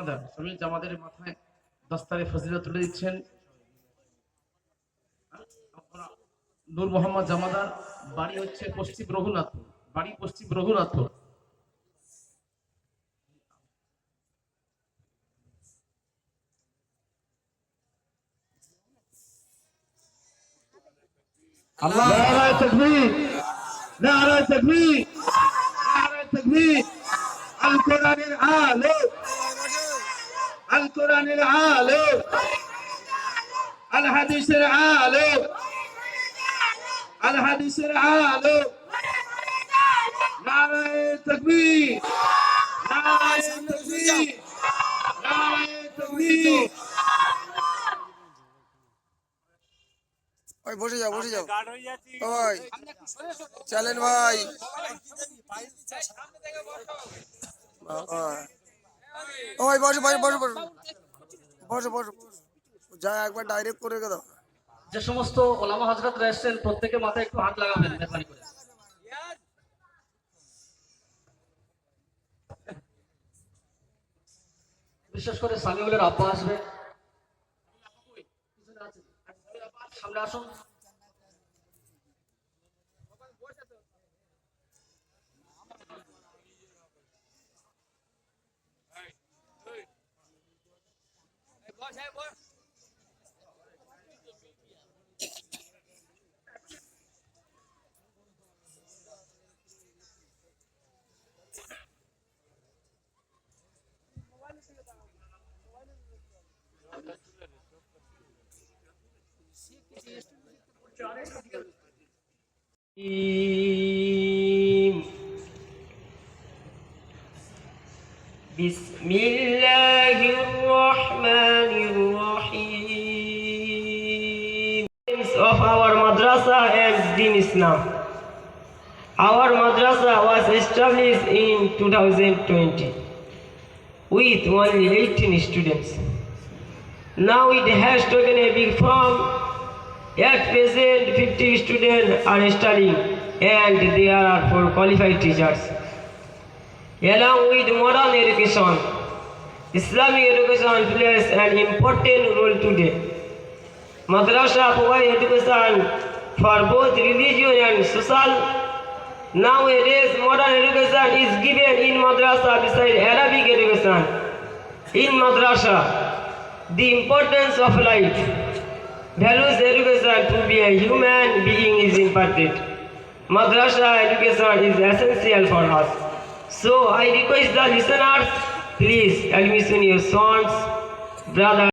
জামাদার সমীর জামাদের মাথায় দস্তারে ফজিলা তুলে দিচ্ছেন। নূর মোহাম্মদ জামাদার বাড়ি হচ্ছে পশ্চিম রঘুনাথপুর, বাড়ি পশ্চিম রঘুনাথপুর। নারায় তাকবীর নারায় তাকবীর নারায় তাকবীর। আল কোরআনের আলো। আল কোরআনের আলো আল হাদিসের আলো আল হাদিসের আলো। নারায় তাকবীর নারায় তাকবীর নারায় তাকবীর। ভাই বসে যাও বসে যাও। ও ভাই। চলেন ভাই। ও ভাই, বসো ভাই বসো বসো। বসো বসো যা, একবার ডাইরেক্ট করে দাও। যে সমস্ত ওলামা হজরতরা এসছেন প্রত্যেকে মাথায় একটু হাত লাগাবেন, মেহরবানি করে। বিশেষ করে সামিউলের আব্বা আসবে। সামনে আসুন। بسم الله الرحمن madrasa and Din Islam. Our madrasa was established in 2020 with only 18 students. Now it has taken a big form. At present, 50 students are studying and there are four qualified teachers. Along with modern education, Islamic education plays an important role today. Madrasa provide education for both religion and social. Nowadays, modern education is given in madrasa beside Arabic education. In madrasa, the importance of life, values education to be a human being is imparted. Madrasa education is essential for us. So I request the listeners, please admission your sons, brothers.